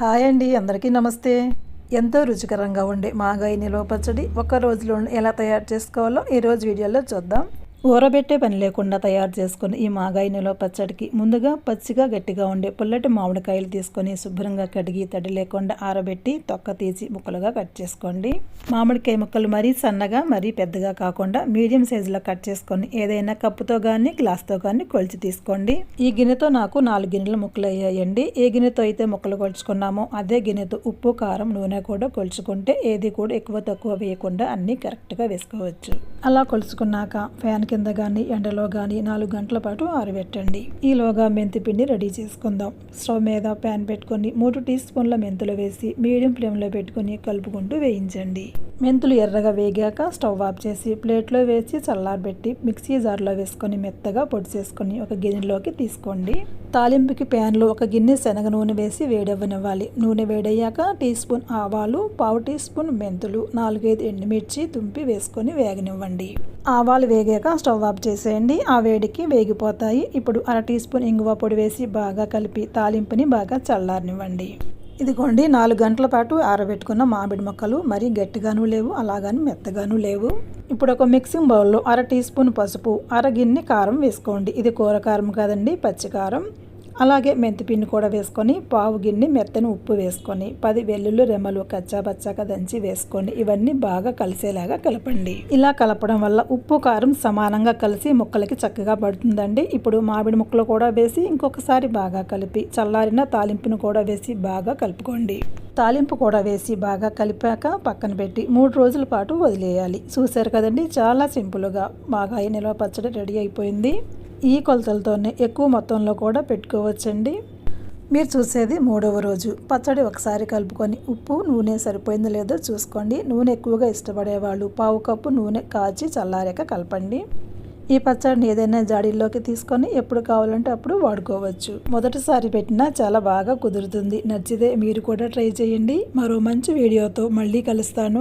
Hi అండి అందరికీ నమస్తే. ఎంతో రుచికరంగా ఉండే మాగాయి నిల్వ పచ్చడి ఒక రోజులో ఎలా తయారు చేసుకోవాలో ఈరోజు వీడియోలో చూద్దాం. ఊరబెట్టే పని లేకుండా తయారు చేసుకుని ఈ మాగాయినలో పచ్చడికి ముందుగా పచ్చిగా గట్టిగా ఉండే పుల్లటి మామిడికాయలు తీసుకొని శుభ్రంగా కడిగి తడి లేకుండా ఆరబెట్టి తొక్క తీసి ముక్కలుగా కట్ చేసుకోండి. మామిడికాయ ముక్కలు మరీ సన్నగా మరీ పెద్దగా కాకుండా మీడియం సైజులో కట్ చేసుకొని ఏదైనా కప్పుతో కానీ గ్లాస్తో కానీ కొలిచి తీసుకోండి. ఈ గిన్నెతో నాకు నాలుగు గిన్నెల ముక్కలు అయ్యాయండి. ఏ గిన్నెతో అయితే ముక్కలు కొలుచుకున్నామో అదే గిన్నెతో ఉప్పు కారం నూనె కూడా కొలుచుకుంటే ఏది కూడా ఎక్కువ తక్కువ వేయకుండా అన్నీ కరెక్ట్గా వేసుకోవచ్చు. అలా కొలుచుకున్నాక ఫ్యాన్ కింద కానీ ఎండలో కానీ నాలుగు గంటల పాటు ఆరబెట్టండి. ఈలోగా మెంతి పిండి రెడీ చేసుకుందాం. స్టవ్ మీద ప్యాన్ పెట్టుకొని మూడు టీ స్పూన్ల మెంతులు వేసి మీడియం ఫ్లేమ్లో పెట్టుకొని కలుపుకుంటూ వేయించండి. మెంతులు ఎర్రగా వేగాక స్టవ్ ఆఫ్ చేసి ప్లేట్లో వేసి చల్లారబెట్టి మిక్సీ జార్లో వేసుకొని మెత్తగా పొడి చేసుకొని ఒక గిన్నెలోకి తీసుకోండి. తాలింపుకి ప్యాన్లో ఒక గిన్నె శనగ నూనె వేసి వేడవ్వనివ్వాలి. నూనె వేడయ్యాక టీ స్పూన్ ఆవాలు పావు టీ స్పూన్ మెంతులు నాలుగైదు ఎండుమిర్చి తుంపి వేసుకొని వేగనివ్వండి. ఆవాలు వేగాక స్టవ్ ఆఫ్ చేసేయండి. ఆ వేడికి వేగిపోతాయి. ఇప్పుడు అర టీ స్పూన్ ఇంగువ పొడి వేసి బాగా కలిపి తాలింపుని బాగా చల్లారనివ్వండి. ఇదిగోండి నాలుగు గంటల పాటు ఆరబెట్టుకున్న మామిడి మొక్కలు మరీ గట్టిగాను లేవు అలాగని మెత్తగాను లేవు. ఇప్పుడు ఒక మిక్సింగ్ బౌల్లో అర టీ స్పూన్ పసుపు అర గిన్నె కారం వేసుకోండి. ఇది కూర కారం కాదండి పచ్చికారం. అలాగే మెంతిపిండి కూడా వేసుకొని పావు గిన్నె మెత్తని ఉప్పు వేసుకొని పది వెల్లుల్లి రెమ్మలు కచ్చాబచ్చాక దంచి వేసుకొని ఇవన్నీ బాగా కలిసేలాగా కలపండి. ఇలా కలపడం వల్ల ఉప్పు కారం సమానంగా కలిసి ముక్కలకి చక్కగా పడుతుందండి. ఇప్పుడు మామిడి ముక్కలు కూడా వేసి ఇంకొకసారి బాగా కలిపి చల్లారిన తాలింపును కూడా వేసి బాగా కలుపుకోండి. తాలింపు కూడా వేసి బాగా కలిపాక పక్కన పెట్టి మూడు రోజుల పాటు వదిలేయాలి. చూశారు కదండి? చాలా సింపుల్గా బాగా నిల్వ పచ్చడి రెడీ అయిపోయింది. ఈ కొలతలతోనే ఎక్కువ మొత్తంలో కూడా పెట్టుకోవచ్చండి. మీరు చూసేది మూడవ రోజు. పచ్చడి ఒకసారి కలుపుకొని ఉప్పు నూనె సరిపోయిందో లేదో చూసుకోండి. నూనె ఎక్కువగా ఇష్టపడేవాళ్ళు పావు కప్పు నూనె కాచి చల్లారాక కలపండి. ఈ పచ్చడిని ఏదైనా జాడీల్లోకి తీసుకొని ఎప్పుడు కావాలంటే అప్పుడు వాడుకోవచ్చు. మొదటిసారి పెట్టినా చాలా బాగా కుదురుతుంది. నచ్చితే మీరు కూడా ట్రై చేయండి. మరో మంచి వీడియోతో మళ్ళీ కలుస్తాను.